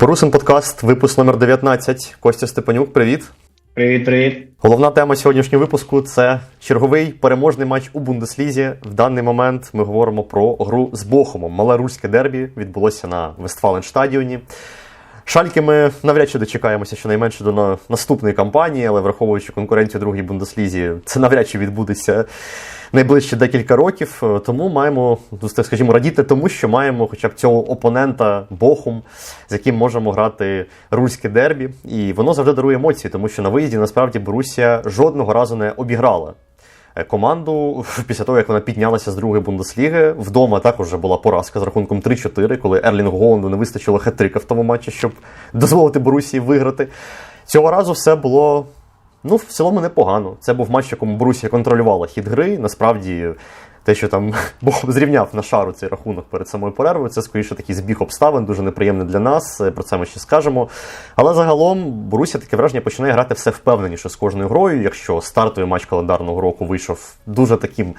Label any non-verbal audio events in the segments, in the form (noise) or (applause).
Борусин подкаст, випуск номер 19. Костя Степанюк, привіт. Привіт, привіт. Головна тема сьогоднішнього випуску це черговий переможний матч у Бундеслізі. В даний момент ми говоримо про гру з Бохумом. Мале руське дербі відбулося на Вестфаленштадіоні. Шальки ми навряд чи дочекаємося щонайменше до наступної кампанії, але враховуючи конкуренцію другій Бундеслізі, це навряд чи відбудеться найближчі декілька років. Е, Тому маємо, ну, скажімо, радіти тому, що маємо хоча б цього опонента Бохум, з яким можемо грати руське дербі. І воно завжди дарує емоції, тому що на виїзді насправді Борусія жодного разу не обіграла. е, Команду (laughs) після того, як вона піднялася з другої Бундесліги, вдома також вже була поразка з рахунком 3-4, коли Ерлінгу Голланду не вистачило хет-трика в тому матчі, щоб дозволити Борусії виграти. Цього разу все було Ну, в цілому непогано. Це був матч, в якому Борусія контролювала хід гри. Насправді, те, що там (laughs) Бог зрівняв на шару цей рахунок перед самою перервою, це скоріше такий збіг обставин, дуже неприємний для нас. е, Про це ми ще скажемо. Але загалом Борусія таке враження починає грати все впевненіше з кожною грою. Якщо стартовий матч календарного року вийшов дуже таким,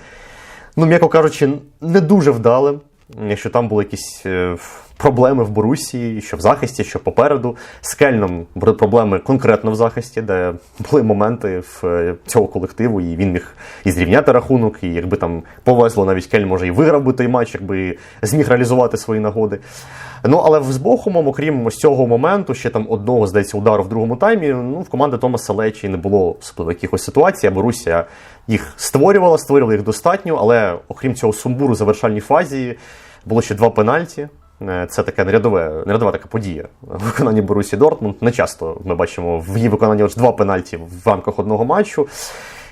ну, м'яко кажучи, не дуже вдалим. Якщо там були якісь е, проблеми в Борусії, що в захисті, що попереду. З Кельном були проблеми конкретно в захисті, де були моменти в е, цього колективу, і він міг і зрівняти рахунок, і якби там повезло, навіть Кельн може і виграв би той матч, якби зміг реалізувати свої нагоди. Ну, але з Бохумом, окрім ось цього моменту, ще там одного, здається, удару в другому таймі, ну, в команди Томаса Лечі не було особливо якихось ситуацій, а Борусія їх створювала, створювала їх достатньо, але окрім цього сумбуру в завершальній фазі було ще два пенальті. Е, Це таке нерядове, нерядова така подія в виконанні Борусі Дортмунд. Не часто ми бачимо в її виконанні лише два пенальті в рамках одного матчу.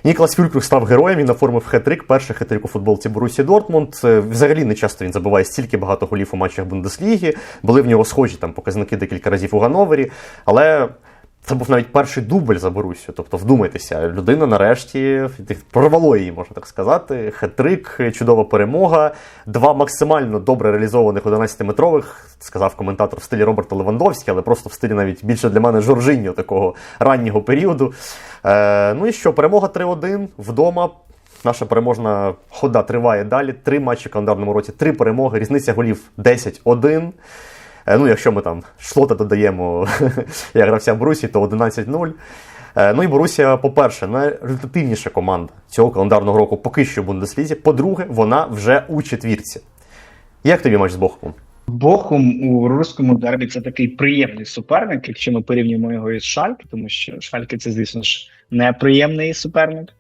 Ніколас Фюлькрух став героєм, він оформив хет-трик, перший хет-трик у футболці Борусі Дортмунд. Е, Взагалі не часто він забиває стільки багато голів у матчах Бундесліги. Були в нього схожі там показники декілька разів у Гановері, але. Це був навіть перший дубль за Борусю. Тобто, вдумайтеся, людина нарешті прорвало її, можна так сказати. Хет-трик, чудова перемога, два максимально добре реалізованих 11-метрових, сказав коментатор в стилі Роберта Левандовський, але просто в стилі навіть більше для мене Жоржиньо такого раннього періоду. Е, ну і що, перемога 3-1 вдома. Наша переможна хода триває далі. Три матчі в календарному році, три перемоги, різниця голів 10-1. Е, Ну, якщо ми там шлота додаємо (laughs) як гравця Борусі, то 11-0. Е, Ну і Борусія, по-перше, найрезультативніша команда цього календарного року поки що в Бундеслізі. По-друге, вона вже у четвірці. Як тобі матч з Бохумом? Бохум у руському дербі це такий приємний суперник, якщо ми порівнюємо його із Шальки, тому що Шальки це, звісно ж, неприємний суперник.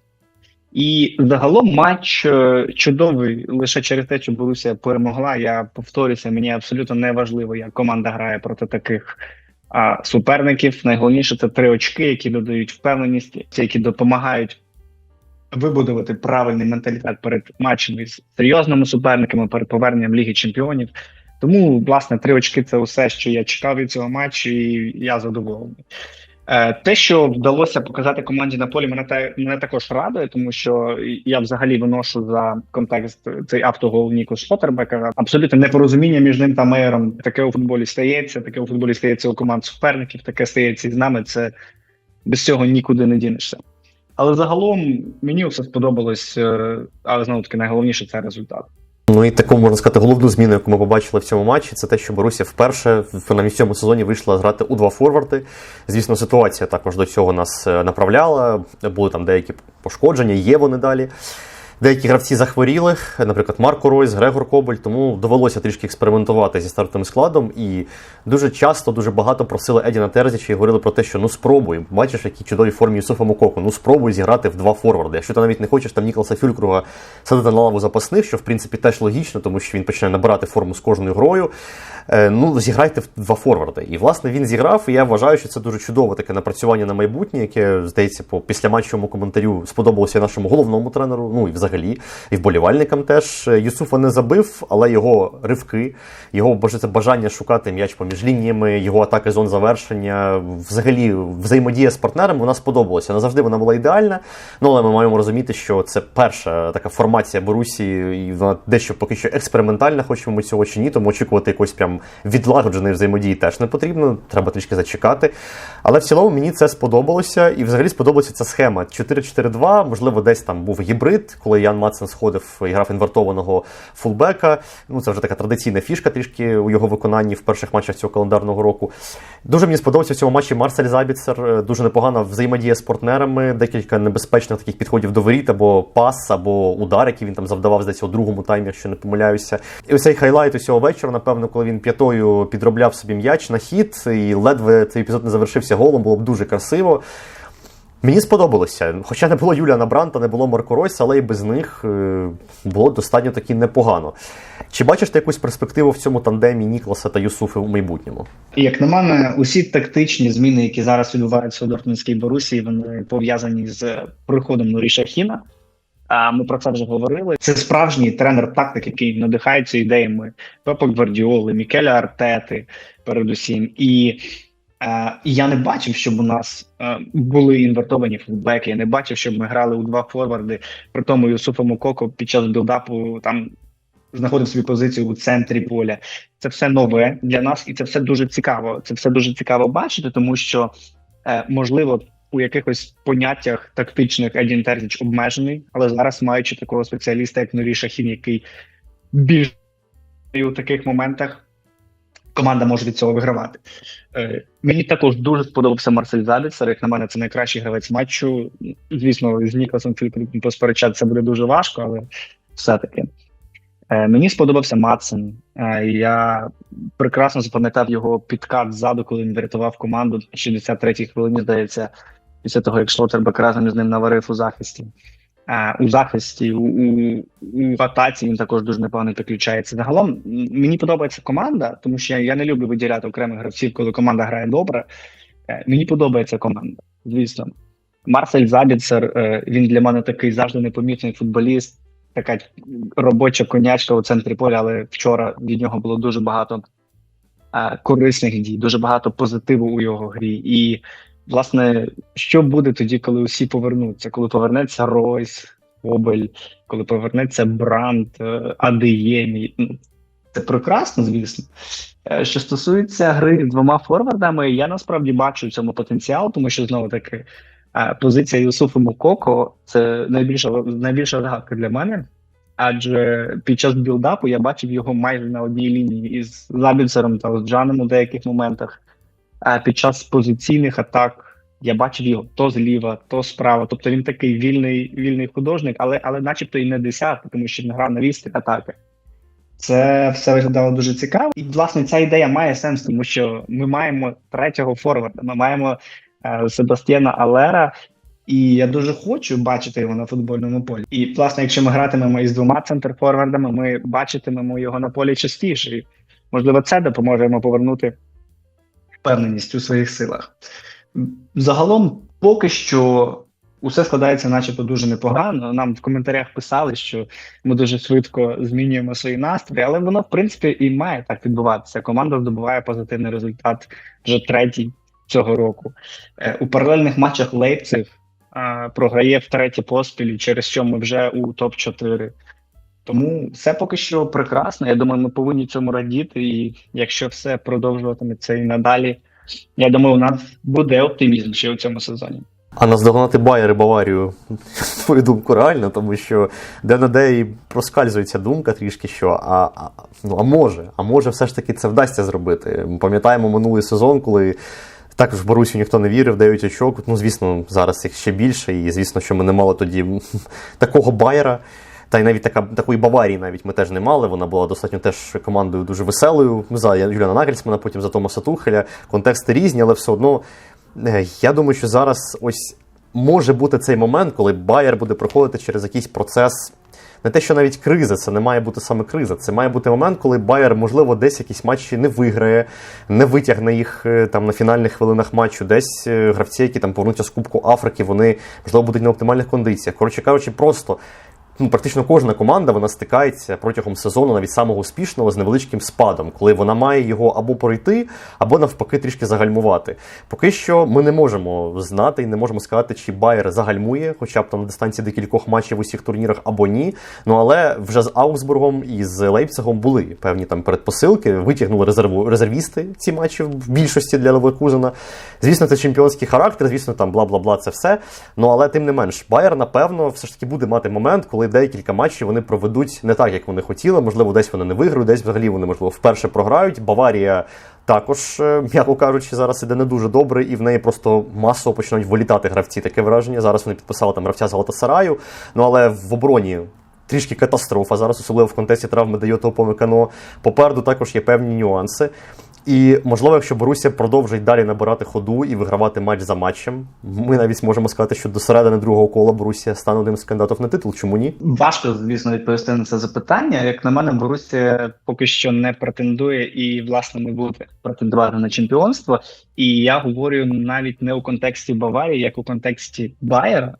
І загалом матч е, чудовий лише через те, що Борусія перемогла. Я повторюся, мені абсолютно не важливо, як команда грає проти таких а, суперників. Найголовніше це три очки, які додають впевненість, які допомагають вибудувати правильний менталітет перед матчами з серйозними суперниками, перед поверненням Ліги Чемпіонів. Тому, власне, три очки це все, що я чекав від цього матчу, і я задоволений. Е, Те, що вдалося показати команді на полі, мене те мене також радує, тому що я взагалі виношу за контекст цей автогол Ніко Шотербека. Абсолютно непорозуміння між ним та мейером. Таке у футболі стається, таке у футболі стається у команд суперників, таке стається і з нами. Це без цього нікуди не дінешся. Але загалом мені все сподобалось, е, але знову таки найголовніше це результат. Ну і таку можна сказати головну зміну, яку ми побачили в цьому матчі, це те, що Боруся вперше в цьому сезоні вийшла грати у два форварди. Звісно, ситуація також до цього нас е, направляла. Були там деякі пошкодження, є вони далі. Деякі гравці захворіли, наприклад, Марко Ройс, Грегор Кобель, тому довелося трішки експериментувати зі стартовим складом. І дуже часто, дуже багато просили Едіна Терзіча і говорили про те, що ну спробуй, бачиш, які чудові формі Юсуфа Мукоку, ну спробуй зіграти в два форварди. Якщо ти навіть не хочеш там Ніколаса Фюлькруга садити на лаву запасних, що в принципі теж логічно, тому що він починає набирати форму з кожною грою. Е, ну, зіграйте в два форварди. І власне він зіграв, і я вважаю, що це дуже чудове таке напрацювання на майбутнє, яке, здається, по післяматчевому коментарю сподобалося нашому головному тренеру, ну і взагалі, і вболівальникам теж. Е, Юсуфа не забив, але його ривки, його бажання шукати м'яч поміж лініями, його атаки зон завершення, взагалі взаємодія з партнерами вона сподобалася. Не завжди вона була ідеальна. Ну але ми маємо розуміти, що це перша така формація Борусі, і вона дещо поки що експериментальна, хочемо ми цього чи ні, тому очікувати якось прям відлагодженої взаємодії теж не потрібно. Треба трішки зачекати. Але в цілому мені це сподобалося, і взагалі сподобалася ця схема 4-4-2. Можливо, десь там був гібрид, коли Ян Матсен сходив і грав інвертованого фулбека. Ну, це вже така традиційна фішка трішки у його виконанні в перших матчах цього календарного року. Дуже мені сподобався в цьому матчі Марсель Забіцер. Е, Дуже непогана взаємодія з партнерами, декілька небезпечних таких підходів до воріт, або пас, або удар, який він там завдавав здається, у другому таймі, якщо не помиляюся. І цей хайлайт усього вечора, напевно, коли він п'ятою підробляв собі м'яч на хід, і ледве цей епізод не завершився голом, було б дуже красиво. Мені сподобалося. Хоча не було Юліана Бранта, не було Марко Ройса, але і без них е, було достатньо таки непогано. Чи бачиш ти якусь перспективу в цьому тандемі Нікласа та Юсуфи в майбутньому? Як на мене, усі тактичні зміни, які зараз відбуваються у Дортмундській Борусі, вони пов'язані з приходом Нуріша Хіна. А ми про це вже говорили. Це справжній тренер тактик, який надихається ідеями Пепа Гвардіоли, Мікеля Артети, передусім. І е, я не бачив, щоб у нас е, були інвертовані футбеки. Я не бачив, щоб ми грали у два форварди. При тому Юсуфа Мококо під час білдапу там знаходив собі позицію у центрі поля. Це все нове для нас, і це все дуже цікаво. Це все дуже цікаво бачити, тому що е, можливо у якихось поняттях тактичних Едін Терзіч обмежений, але зараз маючи такого спеціаліста, як Нурі Шахін, який більш у таких моментах команда може від цього вигравати. Е, мені також дуже сподобався Марсель Забіцер. Як на мене, це найкращий гравець матчу. Звісно, з Ніколасом Філіпом посперечатися буде дуже важко, але все-таки. Е, Мені сподобався Матсен. Е, Я прекрасно запам'ятав його підкат ззаду, коли він врятував команду на 63-й хвилині, здається, після того, як Шлотербек разом з ним наварив у захисті. Е, У захисті, у, у, у атаці він також дуже непогано підключається. Загалом мені подобається команда, тому що я, я не люблю виділяти окремих гравців, коли команда грає добре. Е, Мені подобається команда, звісно. Марсель Забіцер, е, він для мене такий завжди непомітний футболіст така робоча конячка у центрі поля, але вчора від нього було дуже багато корисних дій, дуже багато позитиву у його грі. І, власне, що буде тоді, коли усі повернуться? Коли повернеться Ройс, Обель, коли повернеться Бранд, е, Адеємі. Ну, Це прекрасно, звісно. Е, Що стосується гри з двома форвардами, я насправді бачу в цьому потенціал, тому що знову таки е, позиція Юсуфа Мукоко це найбільша найбільша загадка для мене. Адже під час білдапу я бачив його майже на одній лінії із Забіцером та Джаном у деяких моментах. А під час позиційних атак я бачив його то зліва, то справа. Тобто він такий вільний, вільний художник, але, але начебто і не десятка, тому що він грав на вістрі атаки. Це все виглядало дуже цікаво. І, власне, ця ідея має сенс, тому що ми маємо третього форварда, ми маємо е, Себастьяна Алера, і я дуже хочу бачити його на футбольному полі. І, власне, якщо ми гратимемо із двома центрфорвардами, ми бачитимемо його на полі частіше. І, можливо, це допоможе йому повернути впевненість у своїх силах. Загалом, поки що. Усе складається, начебто, дуже непогано. Нам в коментарях писали, що ми дуже швидко змінюємо свої настрої, але воно, в принципі, і має так відбуватися. Команда здобуває позитивний результат вже третій цього року. Е, У паралельних матчах Лейпциг програє втретє поспіль, через що ми вже у топ-4. Тому все поки що прекрасно. Я думаю, ми повинні цьому радіти. І якщо все продовжуватиметься і надалі, я думаю, у нас буде оптимізм ще у цьому сезоні. А наздогнати Байер і Баварію, (laughs) твою думку, реально, тому що де-не-де і проскальзується думка трішки, що а, а, ну, а може, а може все ж таки це вдасться зробити. Ми пам'ятаємо минулий сезон, коли також в Борусі ніхто не вірив, 9 очок. Ну, звісно, зараз їх ще більше, і звісно, що ми не мали тоді (laughs) такого Байера. Та й навіть така такої Баварії навіть ми теж не мали. Вона була достатньо теж командою дуже веселою. За Юліана Нагельсмана, потім за Томаса Тухеля. Контексти різні, але все одно Е, Я думаю, що зараз ось може бути цей момент, коли Байер буде проходити через якийсь процес. Не те, що навіть криза, це не має бути саме криза. Це має бути момент, коли Байер, можливо, десь якісь матчі не виграє, не витягне їх е, там на фінальних хвилинах матчу. Десь е, гравці, які там повернуться з Кубку Африки, вони можливо будуть на оптимальних кондиціях. Коротше кажучи, просто ну, практично кожна команда вона стикається протягом сезону, навіть самого успішного, з невеличким спадом, коли вона має його або пройти, або навпаки трішки загальмувати. Поки що ми не можемо знати і не можемо сказати, чи Байер загальмує, хоча б там на дистанції декількох матчів в усіх турнірах або ні. Ну але вже з Аугсбургом і з Лейпцигом були певні там передпосилки, витягнули резерву резервісти ці матчі в більшості для Леверкузена. Звісно, це чемпіонський характер, звісно, там бла бла бла, це все. Ну але тим не менш, Байер, напевно, все ж таки буде мати момент, коли декілька матчів вони проведуть не так, як вони хотіли. Можливо, десь вони не виграють, десь взагалі вони можливо вперше програють. Баварія. Також, е, м'яко кажучи, зараз іде не дуже добре, і в неї просто масово починають вилітати гравці. Таке враження. Зараз вони підписали там гравця з Галатасараю. Ну але в обороні трішки катастрофа. Зараз, особливо в контексті травми Дайото Опомекано. Попереду також є певні нюанси. І можливо, якщо Борусія продовжить далі набирати ходу і вигравати матч за матчем, ми навіть можемо сказати, що до середини другого кола Борусія стане одним з кандидатів на титул. Чому ні? Важко, звісно, відповісти на це запитання. Як на мене, Борусія поки що не претендує і, власне, не буде претендувати на чемпіонство. І я говорю навіть не у контексті Баварії, як у контексті Байера.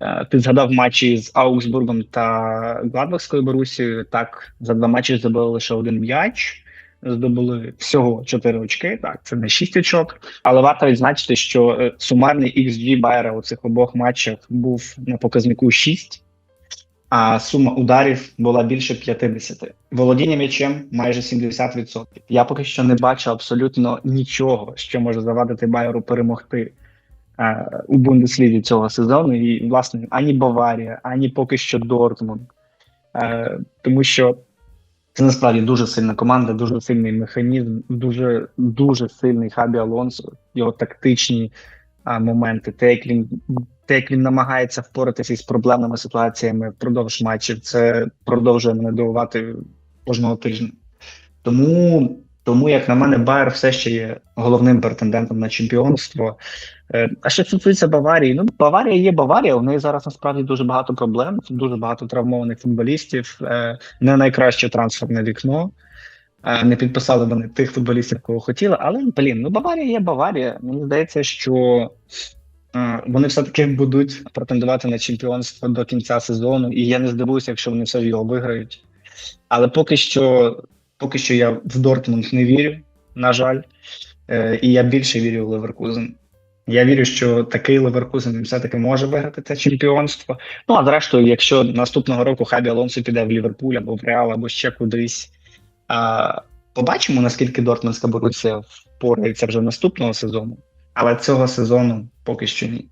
Е, Ти згадав матчі з Аугсбургом та Гладбахською Борусією. Так, за два матчі забили лише один м'яч. Здобули всього 4 очки. Так, це не 6 очок. Але варто відзначити, що е, сумарний XG Байера у цих обох матчах був на показнику 6 а сума ударів була більше 50. Володіння м'ячем майже 70%. Я поки що не бачу абсолютно нічого, що може завадити Байеру перемогти е, у Бундеслізі цього сезону. І, власне, ані Баварія, ані поки що Дортмунд. Е, тому що це насправді дуже сильна команда, дуже сильний механізм, дуже дуже сильний Хабі Алонсо, його тактичні а, моменти, те, як він те, як він намагається впоратися із проблемними ситуаціями впродовж матчів, це продовжує мене дивувати кожного тижня. Тому, тому як на мене, Байер все ще є головним претендентом на чемпіонство. Е, А що стосується Баварії, ну Баварія є Баварія. У неї зараз насправді дуже багато проблем, дуже багато травмованих футболістів, е, не найкраще трансферне вікно. Е, Не підписали вони тих футболістів, кого хотіли, але блін, ну Баварія є Баварія. Мені здається, що вони все-таки будуть претендувати на чемпіонство до кінця сезону, і я не здивуюся, якщо вони все його виграють. Але поки що, поки що я в Дортмунд не вірю, на жаль, Е, і я більше вірю в Леверкузен. Я вірю, що такий Леверкузен все-таки може виграти це чемпіонство. Ну а зрештою, якщо наступного року Хабі Алонсо піде в Ліверпуль або в Реал, або ще кудись. А, побачимо, наскільки Дортмундська Борусія впорається вже наступного сезону, але цього сезону поки що ні.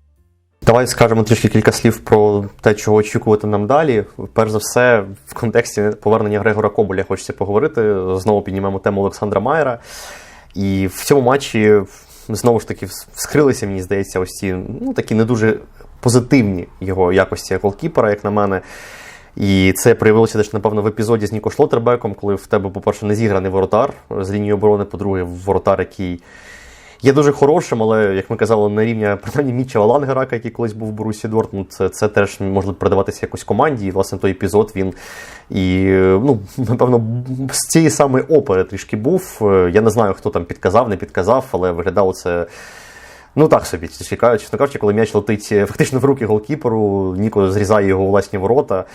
Давай скажемо трішки кілька слів про те, чого очікувати нам далі. Перш за все, в контексті повернення Грегора Коболя хочеться поговорити. Знову піднімемо тему Олександра Майера. І в цьому матчі знову ж таки вскрилися, мені здається, ось ці ну, такі не дуже позитивні його якості як голкіпера, як на мене. І це проявилося теж, напевно, в епізоді з Ніко Шлотербеком, коли в тебе, по-перше, не зіграний воротар з лінії оборони, по-друге, воротар, який є дуже хорошим, але, як ми казали, на рівня принаймні Мітчела Лангерака, який колись був в Борусі Дортмунд, це, це теж може передаватися якось команді. І, власне, той епізод він і, ну, напевно, з цієї самої опери трішки був. Я не знаю, хто там підказав, не підказав, але виглядало це. Ну так собі, чесно кажучи, коли м'яч летить фактично в руки голкіперу, Ніко зрізає його власні ворота.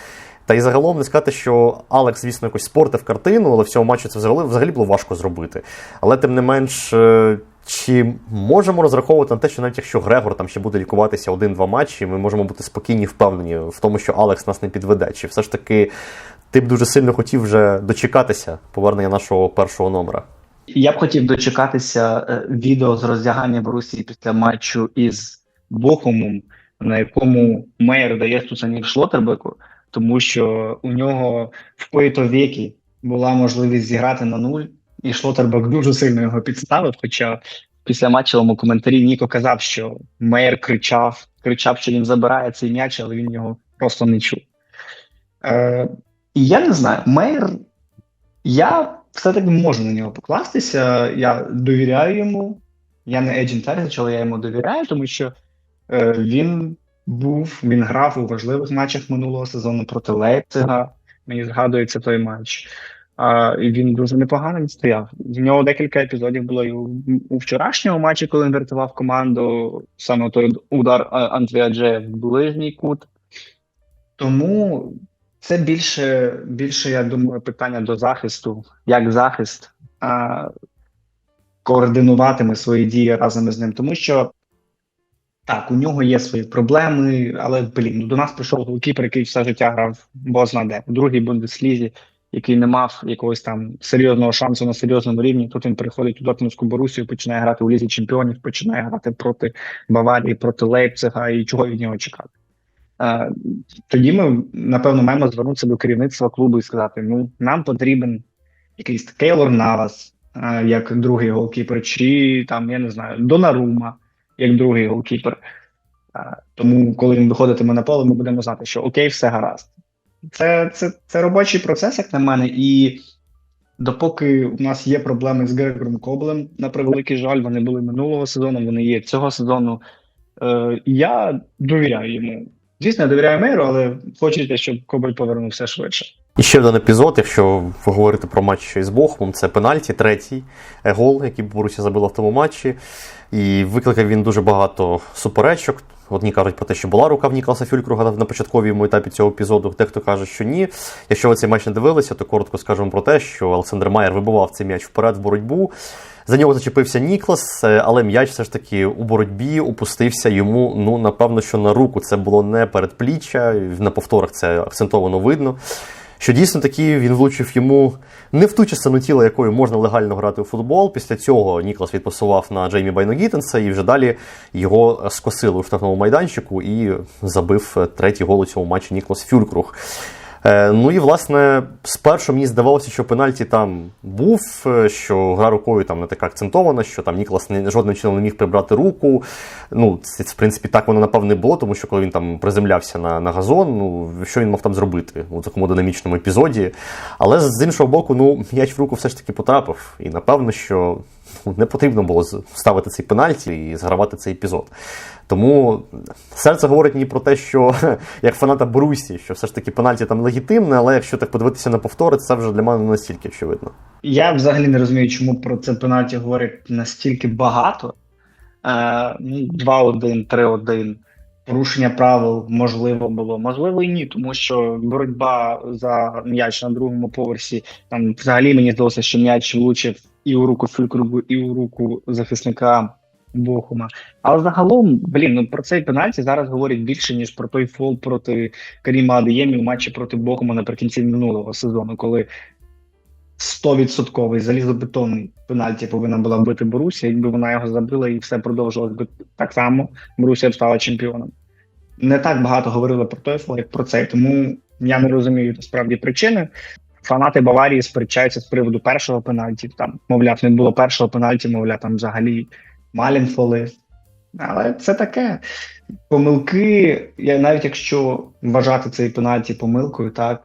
Та й загалом не сказати, що Алекс, звісно, якось спортив картину, але в цьому матчі це взагалі, взагалі було важко зробити. Але тим не менш, е, чи можемо розраховувати на те, що навіть якщо Грегор там ще буде лікуватися один-два матчі, ми можемо бути спокійні, впевнені в тому, що Алекс нас не підведе? Чи все ж таки ти б дуже сильно хотів вже дочекатися повернення нашого першого номера? Я б хотів дочекатися е, відео з роздягання Борусії після матчу із Бохумом, на якому Мейер дає стусанів Шлотербеку, тому що у нього в коїто віки була можливість зіграти на нуль, і Шлотербек дуже сильно його підставив. Хоча після матчевому коментарі Ніко казав, що Мейер кричав, кричав, що він забирає цей м'яч, але він його просто не чув. Е, І я не знаю, Мейер. Я все-таки можу на нього покластися. Я довіряю йому. Я не Еджін Терзич, але я йому довіряю, тому що е, він був, він грав у важливих матчах минулого сезону проти Лейпцига. Мені згадується той матч. А, і він дуже непогано відстояв. В нього декілька епізодів було і у, у вчорашньому матчі, коли він врятував команду, саме той удар Андрія Джея в ближній кут. Тому Це більше, більше, я думаю, питання до захисту, як захист а, координуватиме свої дії разом із ним. Тому що так, у нього є свої проблеми, але блін, до нас прийшов голкіпер, який все життя грав бозна де в другій бундеслізі, який не мав якогось там серйозного шансу на серйозному рівні. Тут він приходить у Дортмундську Борусію, починає грати у лізі чемпіонів, починає грати проти Баварії, проти Лейпцига, і чого від нього чекати. Е, тоді ми напевно маємо звернутися до керівництва клубу і сказати: ну нам потрібен якийсь Кейлор Навас, е, як другий голкіпер, чи там я не знаю Донарума, як другий голкіпер. Тому, коли він виходитиме на поле, ми будемо знати, що окей, все гаразд. Це, це, це робочий процес, як на мене, і допоки у нас є проблеми з Грегором Коблем, на превеликий жаль, вони були минулого сезону, вони є цього сезону. Е, я довіряю йому. Звісно, я довіряю Мейру, але хочеться, щоб Кобель повернувся швидше. І ще один епізод, якщо ви говорите про матч із Бохумом, це пенальті, третій е, гол, який Борусія забила в тому матчі. І викликав він дуже багато суперечок. Одні кажуть про те, що була рука в Ніколаса Фюлькруга на початковому етапі цього епізоду. Дехто каже, що ні. Якщо ви цей матч не дивилися, то коротко скажемо про те, що Олександр Майер вибивав цей м'яч вперед в боротьбу. За нього зачепився Ніклас, е, але м'яч все ж таки у боротьбі опустився йому, ну, напевно, що на руку. Це було не передпліччя, на повторах це акцентовано видно. Що дійсно таки він влучив йому не в ту частину тіла, якою можна легально грати у футбол. Після цього Ніклас відпасував на Джеймі Байногітенса, і вже далі його скосили у штрафному майданчику і забив третій гол у цьому матчі Ніклас Фюлькруг. Е, Ну і власне, спершу мені здавалося, що пенальті там був, е, що гра рукою там не така акцентована, що там Ніклас не, жодним чином не міг прибрати руку. Ну, це, в принципі, так воно напевно не було, тому що коли він там приземлявся на, на газон, ну що він мав там зробити у такому динамічному епізоді. Але з іншого боку, ну, м'яч в руку все ж таки потрапив. І напевно, що ну, не потрібно було ставити цей пенальті і згравати цей епізод. Тому серце говорить мені про те, що (laughs) як фаната Борусі, що все ж таки пенальті там легітимне, але якщо так подивитися на повтори, це вже для мене не настільки очевидно. Я взагалі не розумію, чому про це пенальті говорить настільки багато. Е, ну, 2-1, 3-1. Порушення правил можливо було, можливо і ні, тому що боротьба за м'яч на другому поверсі там взагалі мені здалося, що м'яч влучив і у руку Фюлькругу, і у руку захисника Бохума. Але загалом, блін, ну про цей пенальті зараз говорять більше, ніж про той фол проти Каріма Адеємі у матчі проти Бохума наприкінці минулого сезону, коли 100% залізобетонний пенальті повинна була бити Борусія, якби вона його забила і все продовжилось би так само, Борусія б стала чемпіоном. Не так багато говорили про той фол, як про цей, тому я не розумію насправді причини. Фанати Баварії сперечаються з приводу першого пенальті. Там, мовляв, не було першого пенальті, мовляв, там взагалі Малін фоли. Але це таке. Помилки, я навіть якщо вважати цей пенальті помилкою, так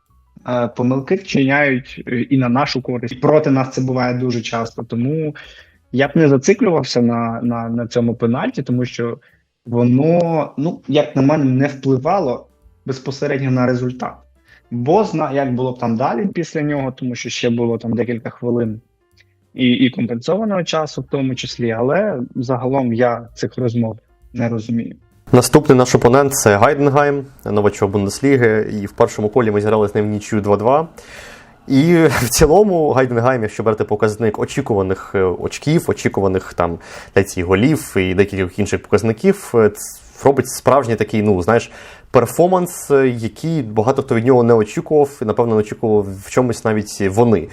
е, помилки вчиняють е, і на нашу користь. Проти нас це буває дуже часто. Тому я б не зациклювався на, на, на цьому пенальті, тому що воно, ну, як на мене, не впливало безпосередньо на результат. Бо зна, як було б там далі після нього, тому що ще було там декілька хвилин і, і компенсованого часу, в тому числі, але загалом я цих розмов не розумію. Наступний наш опонент це Гайденгайм, новачок Бундесліги, і в першому колі ми зіграли з ним нічию 2-2. І в цілому Гайденгайм, якщо брати показник очікуваних е, очків, очікуваних там ляці голів і декількох інших показників, е, робить справжній такий, ну знаєш, перформанс, е, який багато хто від нього не очікував, і напевно не очікував в чомусь навіть вони.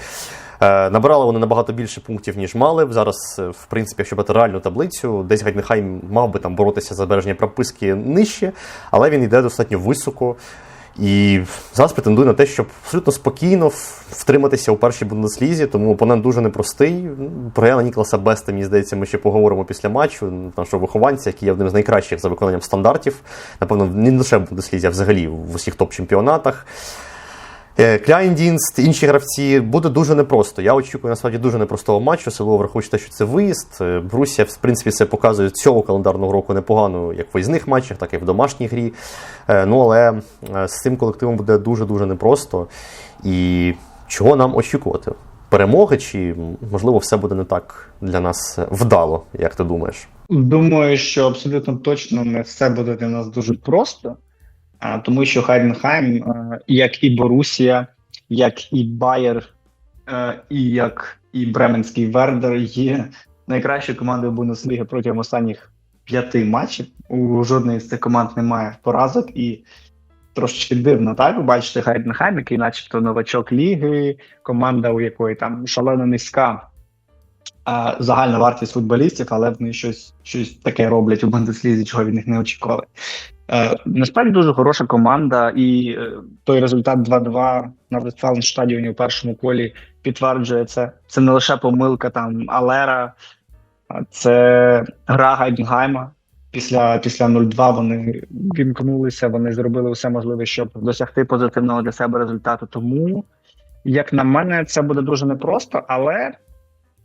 Е, Набирали вони набагато більше пунктів, ніж мали. Зараз, е, в принципі, якщо брати реальну таблицю, десь Гайденхайм мав би там боротися за збереження прописки нижче, але він йде достатньо високо. І зараз претендує на те, щоб абсолютно спокійно втриматися у першій бундеслізі, тому опонент дуже непростий. Про Яна Ніколаса Беста, мені здається, ми ще поговоримо після матчу. Нашого вихованця, який є одним з найкращих за виконанням стандартів. Напевно, не лише в бундеслізі, а взагалі в усіх топ-чемпіонатах. Е, Кляйндінст, інші гравці буде дуже непросто. Я очікую насправді дуже непростого матчу, село враховуючи те, що це виїзд. Е, Брусія, в принципі, це показує цього календарного року непогано, як в виїзних матчах, так і в домашній грі. Е, Ну але з цим колективом буде дуже-дуже непросто. І чого нам очікувати? Перемоги, чи можливо все буде не так для нас вдало, як ти думаєш? Думаю, що абсолютно точно не все буде для нас дуже просто. Тому що Хайденхайм, е, як і Борусія, як і Байер, е, і як і Бременський Вердер є найкращою командою Бундесліги протягом останніх п'яти матчів. У жодної з цих команд немає поразок і. Трошечки дивно, так? Ви бачите Хайденхайм, який начебто новачок ліги, команда, у якої там шалено низька а, загальна вартість футболістів, але вони щось, щось таке роблять у Бундеслізі, чого від них не очікували. Е, насправді дуже хороша команда, і е, той результат 2-2 на Вестфаленштадіоні у першому колі підтверджує це. Це не лише помилка там Алера, це гра Гайденгайма. Після, після 0-2 вони вімкнулися, вони зробили все можливе, щоб досягти позитивного для себе результату. Тому, як на мене, це буде дуже непросто, але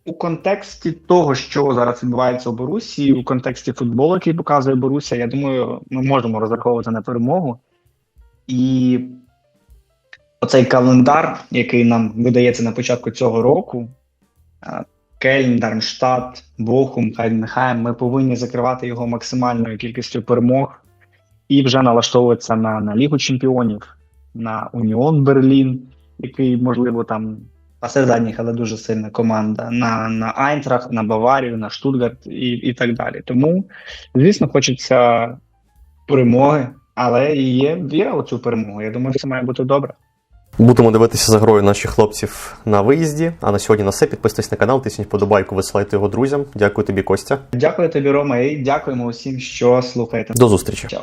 у контексті того, що зараз відбувається у Борусі, у контексті футболу, який показує Борусія, я думаю, ми можемо розраховувати на перемогу. І оцей календар, який нам видається на початку цього року, Кельн, Дармштадт, Бохум, Хайденхайм, ми повинні закривати його максимальною кількістю перемог і вже налаштовуватися на, на Лігу Чемпіонів, на Уніон Берлін, який, можливо, там пасе задніх, але дуже сильна команда, на, на Айнтрахт, на Баварію, на Штутгарт і, і так далі. Тому, звісно, хочеться перемоги, але і є віра у цю перемогу. Я думаю, все має бути добре. Будемо дивитися за грою наших хлопців на виїзді. А на сьогодні на все. Підписуйтесь на канал, тисніть подобайку, висилайте його друзям. Дякую тобі, Костя. Дякую тобі, Рома, і дякуємо усім, що слухаєте. До зустрічі. Чао.